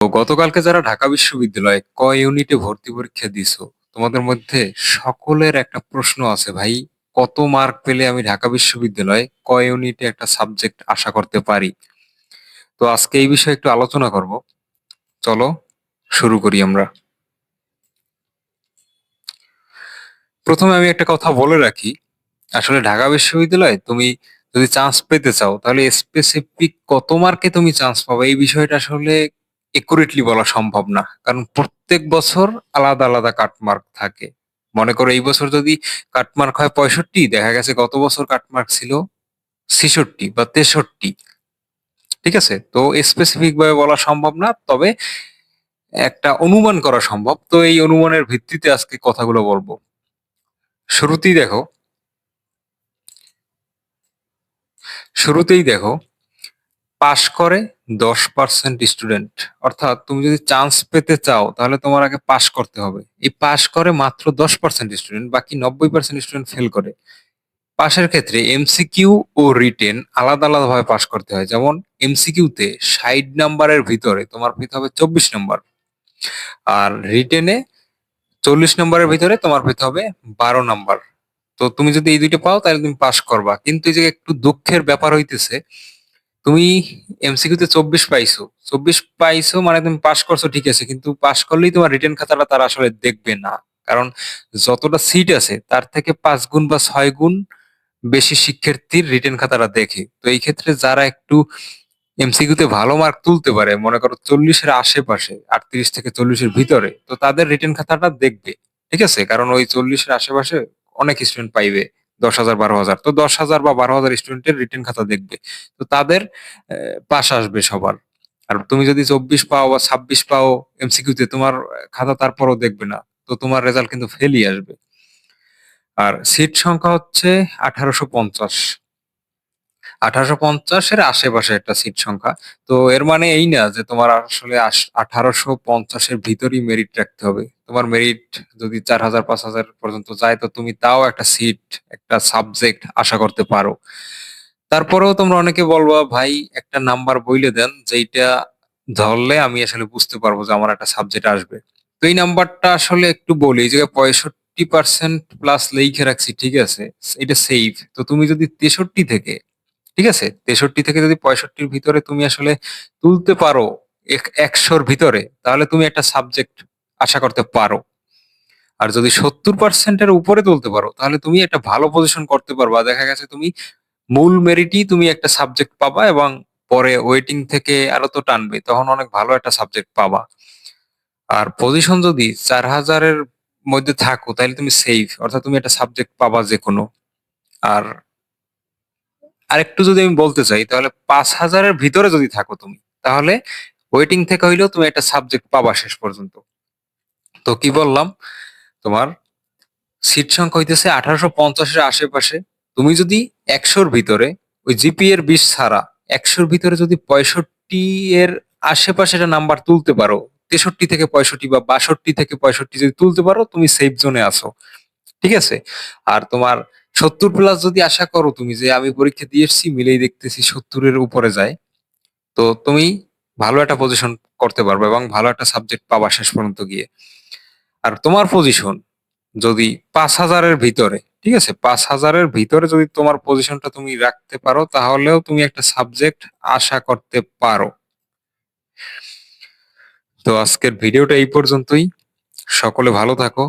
গতকালকে যারা ঢাকা বিশ্ববিদ্যালয়ে ক ইউনিটে ভর্তি পরীক্ষা দিছো, তোমাদের মধ্যে সকলের একটা প্রশ্ন আছে, ভাই। কত মার্ক পেলে আমি ঢাকা বিশ্ববিদ্যালয়ে ক ইউনিটে একটা সাবজেক্ট আশা করতে পারি? তো আজকে এই বিষয়ে একটু আলোচনা করব। চলো, শুরু করি আমরা। প্রথমে আমি একটা কথা বলে রাখি। আসলে ঢাকা বিশ্ববিদ্যালয়ে তুমি যদি চান্স পেতে চাও, তাহলে স্পেসিফিক কত মার্কে তুমি চান্স পাবে? এই বিষয়টা আসলে একুরেটলি বলা সম্ভব না। কারণ প্রত্যেক বছর আলাদা আলাদা কাটমার্ক থাকে। মনে করো এই বছর যদি কাটমার্ক হয় পঁয়ষট্টি, দেখা গেছে গত বছর কাটমার্ক ছিল ছেষট্টি বা তেষট্টি। ঠিক আছে? তো স্পেসিফিক ভাবে বলা সম্ভব না, তবে একটা অনুমান করা সম্ভব। তো এই অনুমানের ভিত্তিতে আজকে কথাগুলো বলব। শুরুতেই দেখো শুরুতেই দেখো পাশ করে দশ পার্সেন্ট স্টুডেন্ট অর্থাৎ তুমি যদি চান্স পেতে চাও, তাহলে তোমার আগে পাশ করতে হবে। এই পাশ করে মাত্র দশ পার্সেন্ট স্টুডেন্ট বাকি নব্বই পার্সেন্ট স্টুডেন্ট ফেল করে। পাশের ক্ষেত্রে এমসিকিউ ও রিটেন আলাদা আলাদা ভাবে পাশ করতে হয়। যেমন এমসিকিউতে ষাট নাম্বারের ভিতরে তোমার পেতে হবে চব্বিশ নম্বর। আর রিটেনে চল্লিশ নম্বরের ভিতরে তোমার পেতে হবে বারো নাম্বার। তো তুমি যদি এই দুইটা পাও, তাহলে তুমি পাস করবা। কিন্তু এই যে একটু দুঃখের ব্যাপার হইতেছে তুমি এমসিকিউতে চব্বিশ পাইছো। চব্বিশ পাইছো মানে তুমি পাশ করছ, ঠিক আছে, কিন্তু পাশ করলেই তোমার রিটার্ন খাতাটা তারা আসলে দেখবে না। কারণ যতটা সিট আছে, তার থেকে পাঁচ গুণ বা ছয় গুণ বেশি শিক্ষার্থীর রিটার্ন খাতাটা দেখে। তো এই ক্ষেত্রে যারা একটু এমসিকিউতে ভালো মার্ক তুলতে পারে, মনে করো চল্লিশের আশেপাশে, আটত্রিশ থেকে চল্লিশের ভিতরে, তো তাদের রিটার্ন খাতাটা দেখবে, ঠিক আছে? কারণ ওই চল্লিশের আশেপাশে অনেক স্টুডেন্ট পাইবে। দশ হাজার, বারো হাজার। তো দশ হাজার বা বারো হাজার স্টুডেন্টের রিটার্ন খাতা দেখবে। তো তাদের পাশ আসবে সবার। আর তুমি যদি চব্বিশ পাও বা ছাব্বিশ পাও এমসিকিউতে তোমার খাতা তারপরও দেখবে না। তো তোমার রেজাল্ট কিন্তু ফেলই আসবে। আর সিট সংখ্যা হচ্ছে আঠারোশো পঞ্চাশ। আঠারোশো পঞ্চাশের আশেপাশে একটা সিট সংখ্যা। তো এর মানে এই না যে তোমার আসলে আঠারোশো পঞ্চাশের ভিতরই মেরিট রাখতে হবে। তোমার মেরিট যদি চার হাজার, পাঁচ হাজার পর্যন্ত যায়, তো তুমি তাও একটা সিট একটা সাবজেক্ট আশা করতে পারো। তারপরেও তোমরা অনেকে বলবা, ভাই, একটা নাম্বার বইলে দেন, যেইটা ধরলে আমি আসলে বুঝতে পারব যে আমার একটা সাবজেক্ট আসবে। তো এই নাম্বারটা আসলে একটু বলি জায়গায় পঁয়ষট্টি পার্সেন্ট প্লাস লেখে রাখছি, ঠিক আছে? এটা সেফ তো তুমি যদি তেষট্টি থেকে ঠিক আছে? তেষট্টি থেকে যদি পঁয়ষট্টির ভিতরে তুমি আসলে তুলতে পারো একশোর ভিতরে, তাহলে তুমি একটা সাবজেক্ট আশা করতে পারো। আর যদি সত্তর পার্সেন্টের উপরে তুলতে পারো, তাহলে তুমি একটা ভালো পজিশন করতে পারবা। দেখা গেছে তুমি মূল মেরিটই তুমি একটা সাবজেক্ট পাবা এবং পরে ওয়েটিং থেকে আরও তো টানবে, তখন অনেক ভালো একটা সাবজেক্ট পাবা। আর পজিশন যদি চার হাজারের মধ্যে থাকো, তাহলে তুমি সেফ অর্থাৎ তুমি একটা সাবজেক্ট পাবা যে কোনো আর আরেকটু যদি আমি বলতে চাই, তাহলে পাঁচ হাজারের ভিতরে যদি থাকো তুমি, তাহলে ওয়েটিং থেকে হইলেও তুমি একটা সাবজেক্ট পাবা শেষ পর্যন্ত। তো কি বললাম? তোমার সিট সংখ্যা হইতেছে আঠারোশো পঞ্চাশের আশেপাশে। তুমি যদি একশোর ভিতরে, ওই জিপি এর বিশ ছাড়া একশোর ভিতরে যদি পঁয়ষট্টি এর আশেপাশে একটা নাম্বার তুলতে পারো, তেষট্টি থেকে পঁয়ষট্টি বা বাষট্টি থেকে পঁয়ষট্টি যদি তুলতে পারো, তুমি সেফ জোনে আছো। ঠিক আছে? আর তোমার সত্তর প্লাস যদি আশা করো তুমি যে আমি পরীক্ষা দিয়ে এসছি, মিলেই দেখতেছি সত্তরের উপরে যায়, তো তুমি ভালো একটা পজিশন করতে পারবে এবং ভালো একটা সাবজেক্ট পাবা শেষ পর্যন্ত গিয়ে। আর তোমার পজিশন যদি পাঁচ হাজারের ভিতরে, ঠিক আছে? পাঁচ হাজারের ভিতরে যদি তোমার পজিশনটা তুমি রাখতে পারো, তাহলেও তুমি একটা সাবজেক্ট আশা করতে পারো। তো আজকের ভিডিওটা এই পর্যন্তই। সকলে ভালো থাকো।